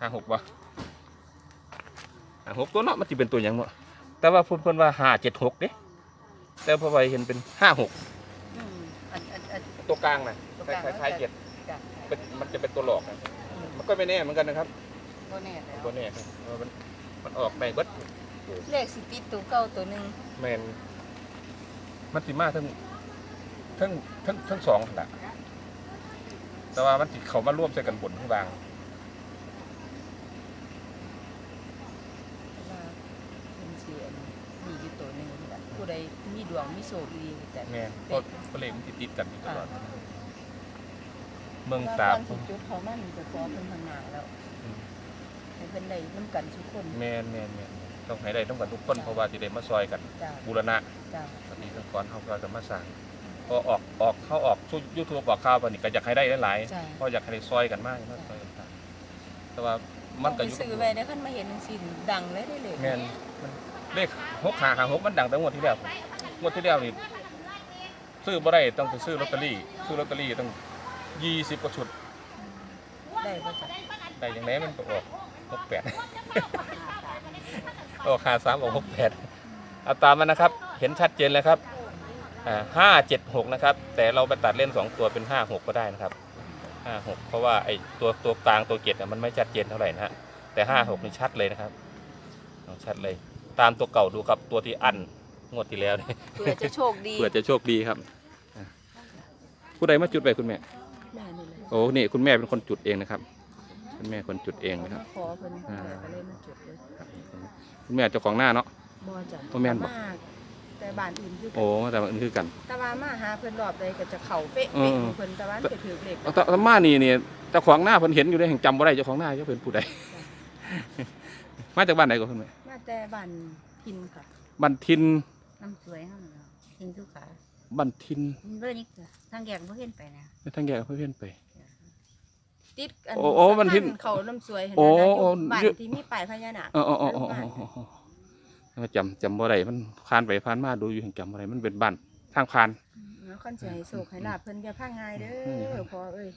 ห้าหกบ่ห้าหกตัวเนาะมันจะเป็นตัวหยังเนาะแต่ว่าเพิ่นเพิ่นว่าห้าเจ็ดหกเด้แต่พอไปเห็นเป็นห้าหกอืมอันอันอัน ตัวกลางนะตัวคกลางล้ายๆคล้ายๆเจ็ดจ้ะเป็นมันจะเป็นตัวหลอกนะอืมมันก็ไม่แน่เหมือนกันนะครับบ่แน่แล้วตัวแน่ครับเพราะมันมันออกไปเบิดเลขสิติดตัวเก่าตัวหนึงแมนมันสิมาทั้งทั้งทั้งทั้งสองแหละแต่ว่ามันสิเขามาร่วมใส่กันบนข้างบาง ว่าเป็นเสียมีอยู่ตัวหนึงนี่ล่ะผู้ ใดมีดวงมีโชคดีแต่แมนเพราะเพราะเลขมันติดติดกันอยู่ตลอดเมืองว่าตาตบอนสิจุดเขามันก็ขอเพิ่นทางหน้าแล้วอืมให้เพิ่นได้นํกันทุกคนแมนแมนแมนต้องให้ได้ต้องกันทุกคนเพราะว่าสิได้มาซอยกันจ้าบูรณะจ้าปฏิสังกรเขาก็จะมาสร้างพอออกออกเขาออกชุดยูทูบออกข่าวไปนี่ก็อยากให้ได้หลายจ้าๆเพราะอยากให้ได้ซอยกันมากมาซอยกันสร้างแต่ว่ามันก็ก็อยู่ซื้อไว้ได้คันมาเห็นจังซี่ดังเลยได้เลยแมนมัน เลขหกหาหาหกมันดังแต่งวดที่แล้วงวดที่แล้วนี่ซื้อบ่ได้ต้องไปซื้อลอตเตอรี่ ซื้อลอตเตอรี่ต้องยี่สิบกว่าชุดได้บ่จ้ะได้อย่างไรมันก็ออกหกแปดออกหาสามออกหกแปดเอาตามมันนะครับ เห็นชัดเจนเลยครับห้าเจ็ดหกนะครับ แต่เราไปตัดเล่นสองตัวเป็นห้าหกก็ได้นะครับห้าหกเพราะว่าไอ้ตัวตัวกลางตัวเจ็ดน่ะมันไม่ชัดเจนเท่าไหร่นะฮะแต่ห้าหกนี่ชัดเลยนะครับเอาชัดเลย ตามตัวเก่าดูครับตัวที่อันงวดที่แล้วนี่เพื่อจะโชคดีเผื่อจะโชคดีครับอะผู้ใดมาจุดไปคุณแม่ แม่นี่เลยโอ้นี่คุณแม่เป็นคนจุดเองนะครับ คุณแม่คนจุดเองนะครับขอเพิ่นอ่า แม่ก็เลยมาจุดเลยคุณแม่เจ้าของหน้าเนาะ บ่จ้ะบ่แม่นบ่ มากแต่บ้านอื่นคือกันโอ้แต่มันคือกัน แต่ว่ามาหาเพิ่นรอบใดก็จะเข้าเป๊ะเออเป๊ะของเพิ่นแต่ว่ามันไปถือเลขเอาแต่แต่มานี่เนี่ยเจ้าของหน้าเพิ่นเห็นอยู่ได้แห่งจำบ่ได้เจ้าของหน้าเจ้าเป็นผู้ใด มาจากบ้านไหนก็คุณแม่มา แต่บ้านพินค่ะบ้านทินน้ำสวยห้องเราทิ้งทุกขาบ้านทินเรื่องนี้คือทางแยกบ่เห็นไปนะในทางแยกเพื่อนไป ติดอันโอ้โอ้บ้านพิณสะพเขาน้ำสวยเห็นโอ้ไหมนะโอ้ อยู่บ้านอยู่ที่มีป้ายพญานาคอ๋ออ๋ออ๋ออ๋ออ๋ออ๋อจำจำบ่ได้มันผ่านไปผ่านมาดูอยู่แห่งจำบ่ได้มันเป็นบ้านทางผ่าน แล้วคนสิให้โศกให้ลาบเพิ่นอย่าพังง่ายเด้อืมอพอเอ้ย